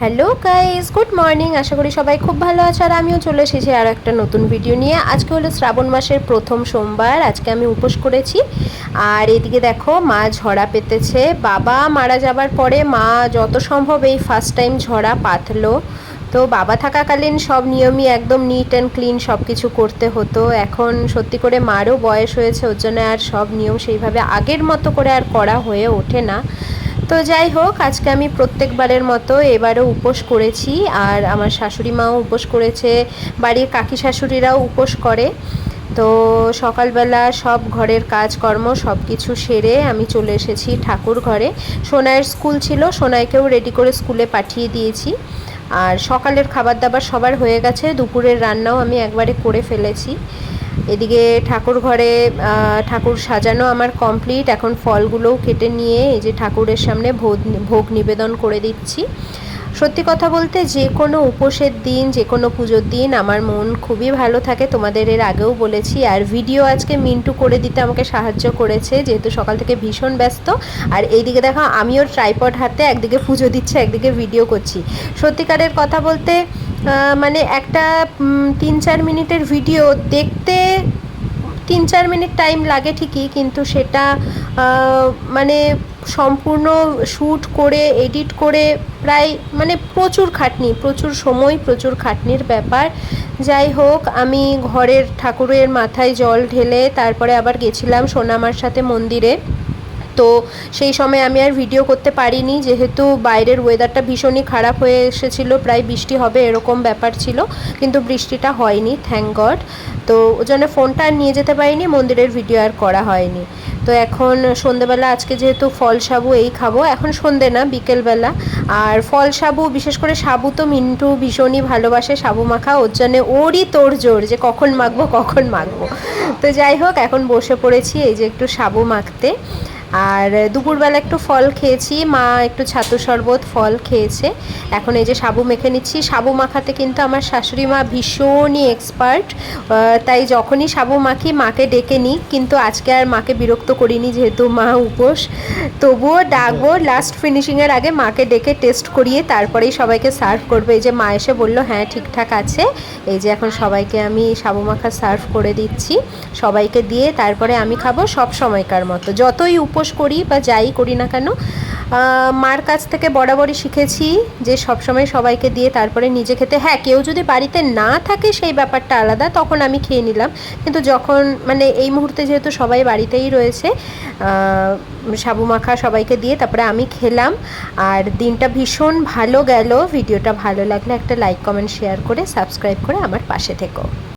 Hello guys good morning আশা করি সবাই খুব ভালো আছে আর আমিও চলে এসেছি আর একটা নতুন ভিডিও নিয়ে। আজকে হলো শ্রাবণ মাসের প্রথম সোমবার। আজকে আমি উপোস করেছি। আর এদিকে দেখো, মা ঝরা পেতেছে। বাবা মারা যাবার পরে মা যত সম্ভব এই ফার্স্ট টাইম ঝরা পাতলো। তো বাবা থাকাকালীন সব নিয়মই একদম নিট অ্যান্ড ক্লিন সব কিছু করতে হতো। এখন সত্যি করে মারও বয়স হয়েছে, ওর জন্য আর সব নিয়ম সেইভাবে আগের মতো করে আর করা হয়ে ওঠে না। তো যাই হোক, আজকে আমি প্রত্যেকবারের মতো এবারও উপোস করেছি, আর আমার শাশুড়ি মাও উপোস করেছে, বাড়ির কাকি শাশুড়িরাও উপোস করে। তো সকালবেলা সব ঘরের কাজকর্ম সব কিছু সেরে আমি চলে এসেছি ঠাকুর ঘরে। সোনাইয়ের স্কুল ছিল, সোনাইকেও রেডি করে স্কুলে পাঠিয়ে দিয়েছি। আর সকালের খাবার দাবার সবার হয়ে গেছে, দুপুরের রান্নাও আমি একবারে করে ফেলেছি। এদিকে ঠাকুর ঘরে ঠাকুর সাজানো আমার কমপ্লিট এখন ফলগুলোও কেটে নিয়ে এই যে ঠাকুরের সামনে ভোগ ভোগ নিবেদন করে দিচ্ছি। সত্যি কথা বলতে যে কোনো উপোসের দিন, যে কোনো পুজোর দিন আমার মন খুবই ভালো থাকে। তোমাদের এর আগেও বলেছি, আর ভিডিও আজকে মিন্টু করে দিতে আমাকে সাহায্য করেছে, যেহেতু সকাল থেকে ভীষণ ব্যস্ত। আর এইদিকে দেখো, আমিও ট্রাইপড হাতে একদিকে পুজো দিচ্ছে, একদিকে ভিডিও করছি। সত্যিকারের কথা বলতে মানে একটা তিন চার মিনিটের ভিডিও দেখতে তিন চার মিনিট টাইম লাগে ঠিকই, কিন্তু সেটা মানে সম্পূর্ণ শ্যুট করে এডিট করে প্রায় মানে প্রচুর খাটনি, প্রচুর সময়, প্রচুর খাটনির ব্যাপার। যাই হোক, আমি ঘরের ঠাকুরের মাথায় জল ঢেলে তারপরে আবার গেছিলাম সোনামার সাথে মন্দিরে। তো সেই সময় আমি আর ভিডিও করতে পারিনি। যেহেতু বাইরের ওয়েদারটা ভীষণই খারাপ হয়ে এসেছিল, প্রায় বৃষ্টি হবে এরকম ব্যাপার ছিল, কিন্তু বৃষ্টিটা হয়নি থ্যাংক গড তো ওই জন্য ফোনটা আর নিয়ে যেতে পারিনি, মন্দিরের ভিডিও আর করা হয়নি। তো এখন সন্ধেবেলা, আজকে যেহেতু ফল সাবু এই খাব, এখন সন্ধে না, বিকেলবেলা। আর ফল সাবু, বিশেষ করে সাবু তো মিন্টু ভীষণই ভালোবাসে, সাবু মাখা, ওর জন্য ওরই তোর জোর যে কখন মাখবো কখন মাখবো। তো যাই হোক, এখন বসে পড়েছি, এই যে একটু সাবু মাখতে। আর দুপুরবেলা একটু ফল খেয়েছি মা একটু ছাতু শরবত ফল খেয়েছে। এখন এই যে সাবু মেখে নিচ্ছি সাবু মাখাতে কিন্তু আমার শাশুড়ি মা ভীষণই এক্সপার্ট তাই যখনই সাবু মাখি মাকে ডেকে নিই কিন্তু আজকে আর মাকে বিরক্ত করিনি যেহেতু মা উপোস। তবুও ডাকবো লাস্ট ফিনিশিংয়ের আগে মাকে ডেকে টেস্ট করিয়ে তারপরেই সবাইকে সার্ভ করবে। এই যে মা এসে বলল হ্যাঁ ঠিকঠাক আছে। এই যে এখন সবাইকে আমি সাবু মাখা সার্ভ করে দিচ্ছি। সবাইকে দিয়ে তারপরে আমি খাব সব সময়কার মতো। যতই উপোস করি বা যাই করি না কেন মার কাছ থেকে বরাবরই শিখেছি যে সবসময় সবাইকে দিয়ে তারপরে নিজে খেতে হ্যাঁ কেউ যদি বাড়িতে না থাকে সেই ব্যাপারটা আলাদা, তখন আমি খেয়ে নিলাম। কিন্তু যখন মানে এই মুহূর্তে যেহেতু সবাই বাড়িতেই রয়েছে সাবু মাখা সবাইকে দিয়ে তারপরে আমি খেলাম। আর দিনটা ভীষণ ভালো গেল, ভিডিওটা ভালো লাগলে একটা লাইক কমেন্ট শেয়ার করে সাবস্ক্রাইব করে আমার পাশে থেকো।